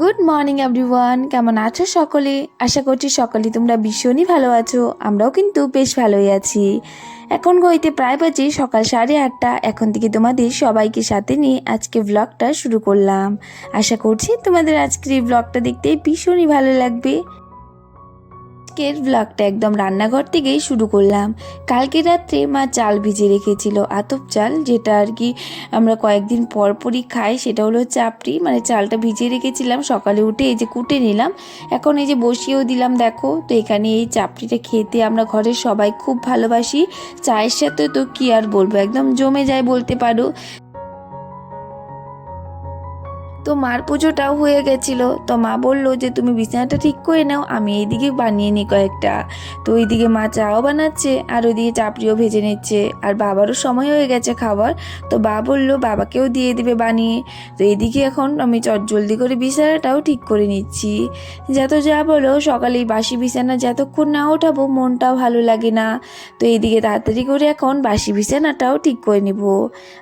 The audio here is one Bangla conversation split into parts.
গুড মর্নিং এভরিওয়ান কেমন আছো সকলে? আশা করছি সকলে তোমরা ভীষণই ভালো আছো। আমরাও কিন্তু বেশ ভালোই আছি। এখন গইতে প্রায় বাজে সকাল সাড়ে আটটা। এখন থেকে তোমাদের সবাইকে সাথে নিয়ে আজকে ব্লগটা শুরু করলাম। আশা করছি তোমাদের আজকের এই ব্লগটা দেখতে ভীষণই ভালো লাগবে। আজকের ব্লগটা একদম রান্নাঘর থেকেই শুরু করলাম। কালকে রাত্রে মা চাল ভিজে রেখেছিল, আতপ চাল, যেটা আর কি আমরা কয়েকদিন পরপরই খাই, সেটা হলো চাপড়ি। মানে চালটা ভিজিয়ে রেখেছিলাম, সকালে উঠে এই যে কুটে নিলাম। এখন এই যে বসিয়েও দিলাম, দেখো, তো এখানে এই চাপড়িটা খেতে আমরা ঘরের সবাই খুব ভালোবাসি। চায়ের সাথে তো কি আর বলব, একদম জমে যায় বলতে পারো। তো মার পুজোটাও হয়ে গেছিল। তো মা বলল যে, তুমি বিছানাটা ঠিক করে নাও, আমি এইদিকে বানিয়ে নিই কয়েকটা। তো ওইদিকে মা চাও বানাচ্ছে, আর ওইদিকে চাপড়িও ভেজে নিচ্ছে। আর বাবারও সময় হয়ে গেছে খাবার তো বা বলল, বাবাকেও দিয়ে দিবে বানিয়ে। তো এইদিকে এখন আমি চটজলদি করে বিছানাটাও ঠিক করে নিচ্ছি। যত যা বলো সকালে বাসি বিছানা যতক্ষণ না ওঠাবো, মনটাও ভালো লাগে না। তো এইদিকে তাড়াতাড়ি করে এখন বাসি বিছানাটাও ঠিক করে নিব।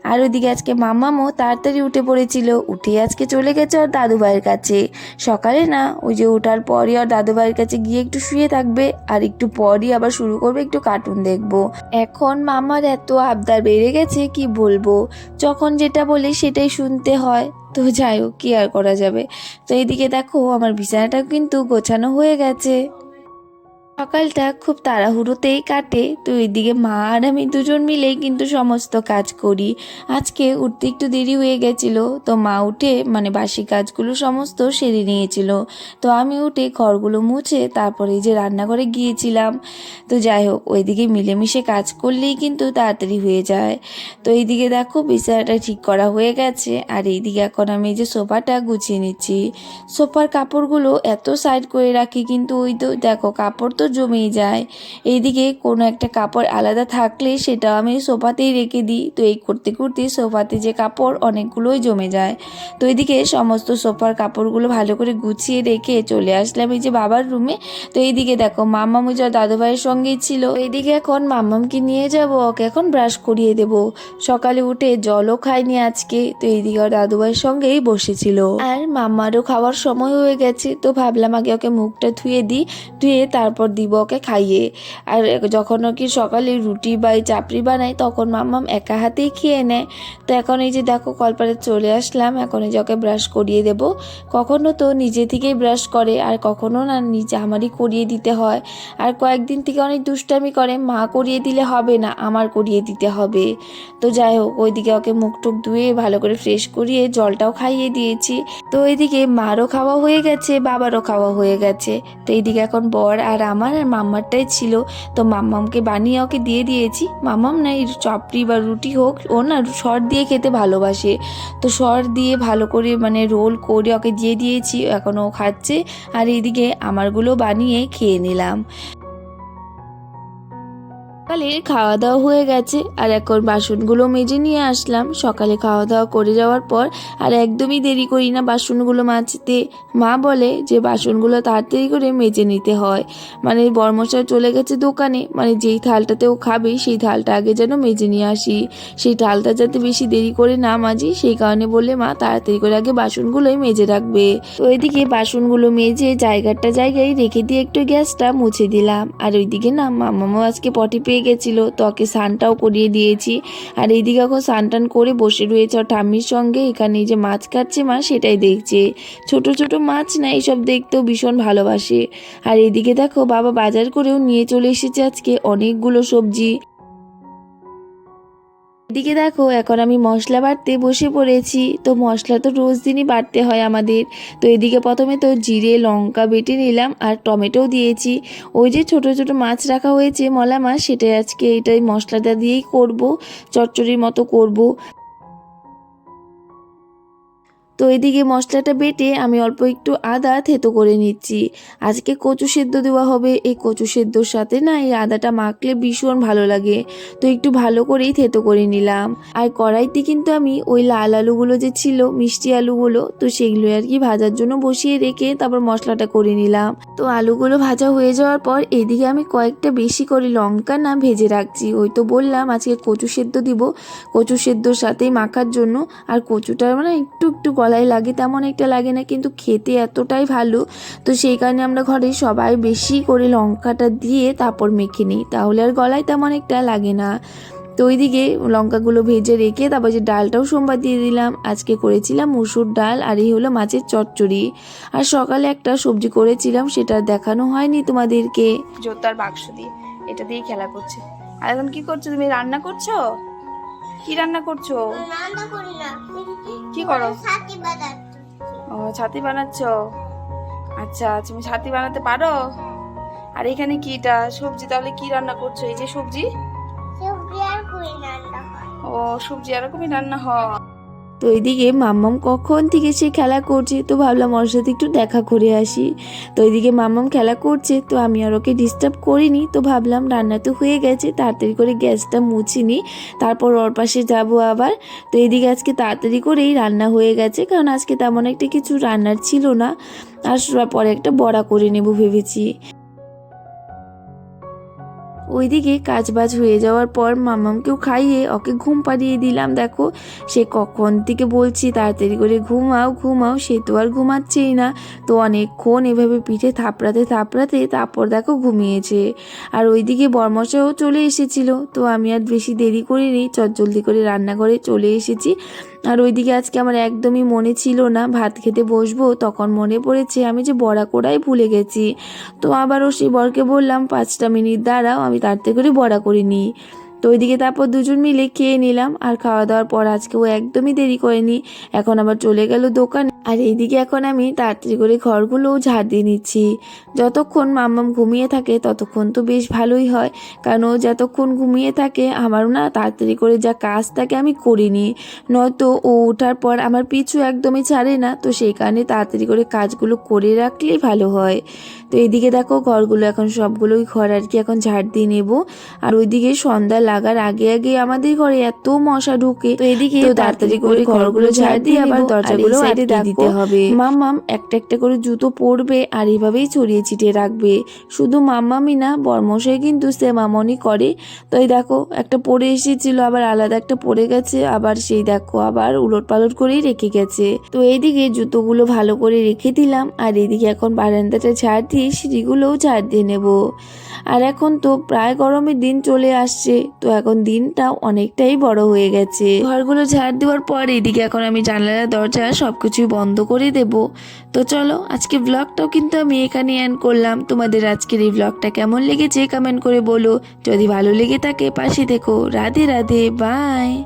আর ওইদিকে আজকে মাম্মামও তাড়াতাড়ি উঠে পড়েছিল। উঠে আজকে চলে গেছে ওর দাদুভাইয়ের কাছে। সকালে না, ওই যে ওঠার পরই ওর দাদুভাইয়ের কাছে গিয়ে একটু শুয়ে থাকবে আর একটু পরই আবার শুরু করবে একটু কার্টুন দেখব। এখন মামার এত আবদার বেড়ে গেছে, কি বলব? যখন যেটা বলি সেটাই শুনতে হয়। তো যাই হোক, কি আর করা যাবে? তো এইদিকে দেখো, আমার বিছানাটাও কিন্তু গোছানো হয়ে গেছে। সকালটা খুব তাড়াহুড়োতেই কাটে। তো এইদিকে মা আর আমি দুজন মিলেই কিন্তু সমস্ত কাজ করি। আজকে উঠতে একটু দেরি হয়ে গেছিল, তো মা উঠে মানে বাসি কাজগুলো সমস্ত সেরে নিয়েছিল। তো আমি উঠে ঘরগুলো মুছে তারপরে যে রান্নাঘরে গিয়েছিলাম। তো যাই হোক, ওইদিকে মিলেমিশে কাজ করলেই কিন্তু তাড়াতাড়ি হয়ে যায়। তো এইদিকে দেখো বিছানাটা ঠিক করা হয়ে গেছে, আর এইদিকে এখন আমি যে সোফাটা গুছিয়ে নিচ্ছি। সোফার কাপড়গুলো এত সাইড করে রাখি কিন্তু ওই তো দেখো, কাপড় তো জমেই যায়। এইদিকে কোনো একটা কাপড় আলাদা থাকলে সেটা আমি সোফাতেই রেখে দিই। তো এই করতে করতে সোফাতে যে কাপড়, অনেকগুলোই জমে যায়। তো এইদিকে সমস্ত সোফার কাপড়গুলো ভালো করে গুছিয়ে রেখে চলে আসলাম এই যে বাবার রুমে। তো এইদিকে দেখো মাম্মাম ওই যে দাদু ভাইয়ের সঙ্গেই ছিল। এইদিকে এখন মাম্মামকে নিয়ে যাব, ওকে এখন ব্রাশ করিয়ে দেব। সকালে উঠে জলও খায়নি আজকে, তো এইদিকে ওর দাদু ভাইয়ের সঙ্গেই বসেছিল। আর মাম্মারও খাওয়ার সময় হয়ে গেছে, তো ভাবলাম আগে ওকে মুখটা ধুয়ে দিই। ধুয়ে তারপর দিব ওকে খাইয়ে। আর যখন কি সকালে রুটি বা চাপড়ি বানাই তখন মাম্মাম একা হাতেই খেয়ে নেয়। তো এখন এই যে দেখো, কলপারে চলে আসলাম, এখন এই যে ওকে ব্রাশ করিয়ে দেব। কখনো তো নিজে থেকেই ব্রাশ করে, আর কখনো না নিজে আমারই করিয়ে দিতে হয়। আর কয়েকদিন থেকে অনেক দুষ্টামি করে, মা করিয়ে দিলে হবে না, আমার করিয়ে দিতে হবে। তো যাই হোক, ওইদিকে ওকে মুখ টুক ধুয়ে ভালো করে ফ্রেশ করিয়ে জলটাও খাইয়ে দিয়েছি। তো এইদিকে মারও খাওয়া হয়ে গেছে, বাবারও খাওয়া হয়ে গেছে। তো এইদিকে এখন বর আর আমার আর মাম্মারটাই ছিল। তো মাম্মামকে বানিয়ে ওকে দিয়ে দিয়েছি। মাম্মাম না, এই চাপড়ি বা রুটি হোক, ও না সর দিয়ে খেতে ভালোবাসে। তো সর দিয়ে ভালো করে মানে রোল করে ওকে দিয়ে দিয়েছি, এখন ও খাচ্ছে। আর এইদিকে আমারগুলো বানিয়ে খেয়ে নিলাম। সকালে খাওয়া দাওয়া হয়ে গেছে আর এখন বাসনগুলো মেজে নিয়ে আসলাম। সকালে খাওয়া দাওয়া করে যাওয়ার পর আর একদমই দেরি করি না বাসনগুলো মাজতে। মা বলে যে বাসনগুলো তাড়াতাড়ি করে মেজে নিতে হয়। মানে বর্মশাই চলে গেছে দোকানে মানে যেই থালটাতে ও খাবে সেই থালটা আগে যেন মেজে নিয়ে আসি। সেই থালটা যাতে বেশি দেরি করে না মাজি, সেই কারণে বলে মা, তাড়াতাড়ি করে আগে বাসনগুলোই মেজে রাখবে। তো ওইদিকে বাসনগুলো মেজে জায়গাটা জায়গায় রেখে দিয়ে একটু গ্যাসটা মুছে দিলাম। আর ওইদিকে না মামাও আজকে পটি পেয়ে গেছিল। সানটাও স্নানটাও করিয়ে দিয়েছি। আর এইদিকে এখন স্নান টান করে বসে রয়েছে আর ঠাম্মির সঙ্গে। এখানে যে মাছ কাটছে মা, সেটাই দেখছে। ছোট ছোট মাছ না এইসব দেখতেও ভীষণ ভালোবাসে। আর এদিকে দেখো, বাবা বাজার করেও নিয়ে চলে এসেছে আজকে অনেকগুলো সবজি। এদিকে দেখো, এখন আমি মশলা বাটতে বসে পড়েছি। তো মশলা তো রোজ দিনই বাড়তে হয় আমাদের। তো এদিকে প্রথমে তো জিরে, লঙ্কা বেটে নিলাম আর টমেটো দিয়েছি। ওই যে ছোট ছোট মাছ রাখা হয়েছে মলা মাছ, সেটাই আজকে এটাই মশলাটা দিয়েই করব, চচ্চড়ির মতো করব। তো এদিকে মশলাটা বেটে আমি অল্প একটু আদা থেতো করে নিচ্ছি। আজকে কচু সেদ্ধ দেওয়া হবে। এই কচু সেদ্ধর সাথে না এই আদাটা মাখলে ভীষণ ভালো লাগে। তো একটু ভালো করেই থেতো করে নিলাম। আর কড়াইতে কিন্তু আমি ওই লাল আলুগুলো যে ছিল, মিষ্টি আলুগুলো, তো সেগুলো আর কি ভাজার জন্য বসিয়ে রেখে তারপর মশলাটা করে নিলাম। তো আলুগুলো ভাজা হয়ে যাওয়ার পর এদিকে আমি কয়েকটা বেশি করে লঙ্কা না ভেজে রাখছি। ওই তো বললাম আজকে কচু সেদ্ধ দিব। কচু সেদ্ধর সাথেই মাখার জন্য আর কচুটা মানে একটু একটু গলা গলায় লাগে, তেমন একটা লাগে না, কিন্তু খেতে এতটাই ভালো। তো সেই কারণে আমরা ঘরে সবাই বেশি করে লঙ্কাটা দিয়ে তারপর মেখে নিই। তাহলে আর গলায় তেমন একটা লাগে না। তো ওইদিকে লঙ্কাগুলো ভেজে রেখে তারপর যে ডালটাও সোমবার দিয়ে দিলাম। আজকে করেছিলাম মুসুর ডাল আর এই হলো মাছের চচ্চড়ি। আর সকালে একটা সবজি করেছিলাম, সেটা দেখানো হয়নি তোমাদেরকে। জোতার বাক্স দিয়ে, এটা দিয়ে খেলা করছে। আর এখন কি করছ? তুমি রান্না করছ? কি রান্না করছ? রান্না করি না। কি করো? ছাতি বানাচ্ছো। ও ছাতি বানাচ্ছো? আচ্ছা তুমি ছাতি বানাতে পারো? আর এখানে কিটা সবজি তাহলে কি রান্না করছ? এই যে সবজি। সবজি আর কই রান্না ও সবজি এরকমই রান্না হয়? তো এইদিকে মাম্মাম কখন থেকে সে খেলা করছে তো ভাবলাম ওর সাথে একটু দেখা করে আসি। তো এইদিকে মাম্মাম খেলা করছে তো আমি আর ওকে ডিস্টার্ব করিনি তো ভাবলাম রান্না তো হয়ে গেছে, তাড়াতাড়ি করে গ্যাসটা মুছিনি তারপর ওর পাশে যাব আবার। তো এইদিকে আজকে তাড়াতাড়ি করেই রান্না হয়ে গেছে, কারণ আজকে তেমন একটা কিছু রান্নার ছিল না। আর পরে একটা বড়া করে নেব ভেবেছি। ওইদিকে কাজবাজ হয়ে যাওয়ার পর মামামকেও খাইয়ে ওকে ঘুম পাড়িয়ে দিলাম, দেখো। সে কখন থেকে বলছি, তাড়াতাড়ি করে ঘুমাও ঘুমাও, সে তো আর ঘুমাচ্ছেই না। তো অনেকক্ষণ এভাবে পিঠে থাপড়াতে থাপড়াতে তারপর দেখো ঘুমিয়েছে। আর ওইদিকে বরমশাও চলে এসেছিল। তো আমি আর বেশি দেরি করিনি, চটজলদি করে রান্নাঘরে চলে এসেছি। আর ওইদিকে আজকে আমার একদমই মনে ছিল না, ভাত খেতে বসবো, তখন মনে পড়েছে আমি যে বড়া করাই ভুলে গেছি। তো আবারও সেই বরকে বললাম, পাঁচটা মিনিট দাঁড়াও, আমি তার করে বড়া করে নিই। তো ওইদিকে তারপর দুজন মিলে খেয়ে নিলাম। আর খাওয়া দাওয়ার পর আজকে ও একদমই দেরি করেনি। এখন আবার চলে গেল দোকানে। আর এইদিকে এখন আমি তাড়াতাড়ি করে ঘরগুলোও ঝাড় দিয়ে নিচ্ছি। যতক্ষণ মাম্মাম ঘুমিয়ে থাকে, ততক্ষণ তো বেশ ভালোই হয়। কারণ ও যতক্ষণ ঘুমিয়ে থাকে, আমারও না তাড়াতাড়ি করে যা কাজ থাকে আমি করিনি। নয়তো ও ওঠার পর আমার পিছু একদমই ছাড়ে না। তো সেই কারণে তাড়াতাড়ি করে কাজগুলো করে রাখলেই ভালো হয়। তো এইদিকে দেখো ঘরগুলো এখন সবগুলোই ঘর আর কি এখন ঝাড় দিয়ে নেব। আর ওইদিকে সন্ধ্যা লাগার আগে আগে আমাদের ঘরে এত মশা ঢুকে তো এদিকে তাড়াতাড়ি করে ঘরগুলো ঝাড় দিয়ে আবার দরজাগুলো দিতে হবে। মাম্মাম একটা একটা করে জুতো পরবে আর এইভাবেই ছড়িয়ে ছিটিয়ে রাখবে। শুধু মাম্মামই না বর্মশাই কিন্তু সে মামনি করে। তো এই দেখো একটা পরে এসেছিল আবার আলাদা একটা পরে গেছে আবার সেই দেখো আবার উলট পালট করেই রেখে গেছে। তো এইদিকে জুতোগুলো ভালো করে রেখে দিলাম আর এইদিকে এখন বারান্দাটা ঝাড় দিয়ে সিঁড়িগুলোও ঝাড় দিয়ে নেব। আর এখন তো প্রায় গরমের দিন চলে আসছে, তো এখন দিনটা অনেকটাই বড় হয়ে গেছে। ঘরগুলো ঝাড় দেওয়ার পর এদিকে এখন আমি জানালা দরজা সবকিছুই বন্ধ করে দেব। তো চলো, আজকে ব্লগটাও কিন্তু আমি এখানে এন্ড করলাম। তোমাদের আজকের এই ব্লগটা কেমন লেগেছে কমেন্ট করে বলো। যদি ভালো লেগে থাকে পাশে দেখো। রাধে রাধে বাই